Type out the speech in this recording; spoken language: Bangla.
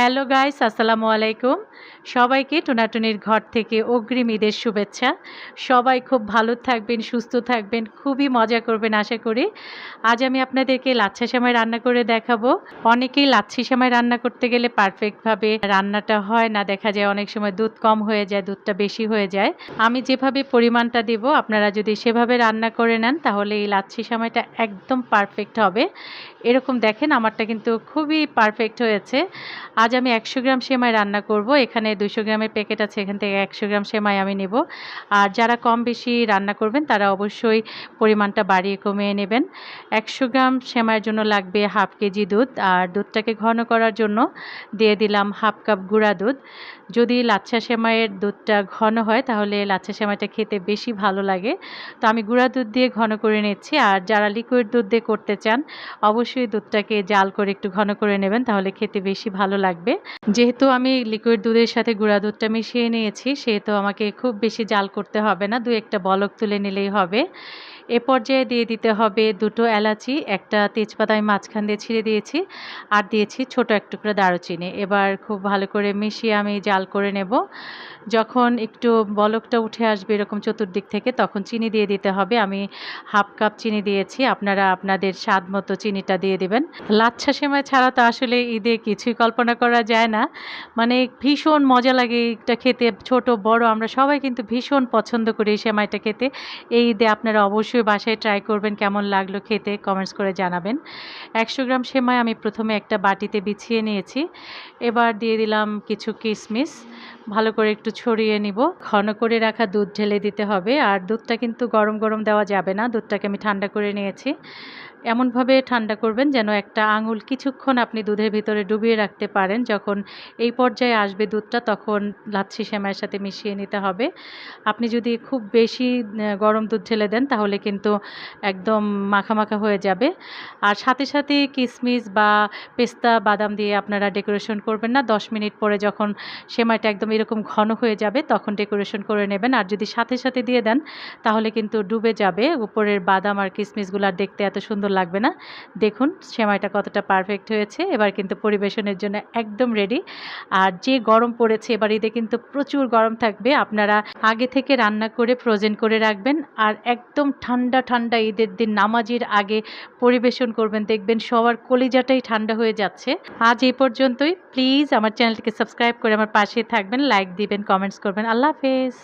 হ্যালো গাইস, আসসালামু আলাইকুম। সবাইকে টোনাটুনির ঘর থেকে অগ্রিম ঈদের শুভেচ্ছা। সবাই খুব ভালো থাকবেন, সুস্থ থাকবেন, খুবই মজা করবেন, আশা করি। আজ আমি আপনাদেরকে লাচ্ছা সেমাই রান্না করে দেখাবো। অনেকেই লাচ্ছি সেমাই রান্না করতে গেলে পারফেক্টভাবে রান্নাটা হয় না, দেখা যায় অনেক সময় দুধ কম হয়ে যায়, দুধটা বেশি হয়ে যায়। আমি যেভাবে পরিমাণটা দেব, আপনারা যদি সেভাবে রান্না করে নেন, তাহলে এই লাচ্ছি সেমাইটা একদম পারফেক্ট হবে। এরকম দেখেন, আমারটা কিন্তু খুবই পারফেক্ট হয়েছে। আজ আমি একশো গ্রাম সেমাই রান্না করব। এখানে দুশো গ্রামের প্যাকেট আছে, এখান থেকে একশো গ্রাম সেমাই আমি নেব। আর যারা কম বেশি রান্না করবেন, তারা অবশ্যই পরিমাণটা বাড়িয়ে কমিয়ে নেবেন। একশো গ্রাম সেমাইয়ের জন্য লাগবে হাফ কেজি দুধ, আর দুধটাকে ঘন করার জন্য দিয়ে দিলাম হাফ কাপ গুঁড়া দুধ। যদি লাচ্ছা সেমাইয়ের দুধটা ঘন হয়, তাহলে লাচ্ছা সেমাইটা খেতে বেশি ভালো লাগে। তো আমি গুঁড়া দুধ দিয়ে ঘন করে নিচ্ছি, আর যারা লিকুইড দুধ দিয়ে করতে চান, অবশ্যই দুধটাকে জাল করে একটু ঘন করে নেবেন, তাহলে খেতে বেশি ভালো লাগবে। যেহেতু আমি লিকুইড দুধের সাথে গুঁড়া দুধটা মিশিয়ে নিয়েছি, সেহেতু আমাকে খুব বেশি জাল করতে হবে না, দু একটা বলক তুলে নিলেই হবে। এ পর্যায়ে দিয়ে দিতে হবে দুটো এলাচি, একটা তেজপাতা আমি মাঝখান দিয়ে ছিঁড়ে দিয়েছি আর দিয়েছি ছোট এক টুকরো দারুচিনি। এবার খুব ভালো করে মিশিয়ে আমি জাল করে নেব। যখন একটু বলকটা উঠে আসবে এরকম চতুর্দিক থেকে, তখন চিনি দিয়ে দিতে হবে। আমি হাফ কাপ চিনি দিয়েছি। আপনারা আপনাদের স্বাদ মতো চিনিটা দিয়ে দেবেন। লাচ্ছা সেমাই ছাড়া তো আসলে ঈদে কিছুই কল্পনা করা যায় না। মানে ভীষণ মজা লাগে এটা খেতে। ছোট, বড়, আমরা সবাই কিন্তু ভীষণ পছন্দ করি এই সেমাইটা খেতে। এই ঈদে আপনারা অবশ্যই বাসায় ট্রাই করবেন কেমন লাগল খেতে কমেন্টস করে জানাবেন। একশো গ্রাম সেমাই আমি প্রথমে একটা বাটিতে বিছিয়ে নিয়েছি। এবার দিয়ে দিলাম কিছু কিশমিশ ভালো করে একটু ছড়িয়ে নিব। ঘন করে রাখা দুধ ঢেলে দিতে হবে। আর দুধটা কিন্তু গরম গরম দেওয়া যাবে না। দুধটাকে আমি ঠান্ডা করে নিয়েছি। এমনভাবে ঠান্ডা করবেন যেন একটা আঙুল কিছুক্ষণ আপনি দুধের ভিতরে ডুবিয়ে রাখতে পারেন। যখন এই পর্যায়ে আসবে দুধটা, তখন লাচ্ছি সেমাইয়ের সাথে মিশিয়ে নিতে হবে। আপনি যদি খুব বেশি গরম দুধ ঢেলে দেন, তাহলে কিন্তু একদম মাখা মাখা হয়ে যাবে। আর সাথে সাথে কিশমিশ বা পেস্তা, বাদাম দিয়ে আপনারা ডেকোরেশন করবেন না। দশ মিনিট পরে যখন সেমাইটা একদম এরকম ঘন হয়ে যাবে, তখন ডেকোরেশন করে নেবেন। আর যদি সাথে সাথে দিয়ে দেন, তাহলে কিন্তু ডুবে যাবে। উপরের বাদাম আর কিশমিশগুলো দেখতে এত সুন্দর সুন্দর লাগবে না। দেখুন, সেমাইটা কতটা পারফেক্ট হয়েছে। এবার কিন্তু পরিবেশনের জন্য একদম রেডি আর যে গরম পড়েছে, এবার ঈদে কিন্তু প্রচুর গরম থাকবে। আপনারা আগে থেকে রান্না করে ফ্রোজেন করে রাখবেন। আর একদম ঠান্ডা ঠান্ডা ঈদের দিন নামাজির আগে পরিবেশন করবেন। দেখবেন সবার কলিজাটাই ঠান্ডা হয়ে যাচ্ছে। আজ এই পর্যন্তই। প্লিজ আমার চ্যানেলটিকে সাবস্ক্রাইব করে আমার পাশে থাকবেন লাইক দিবেন কমেন্টস করবেন। আল্লাহ হাফেজ।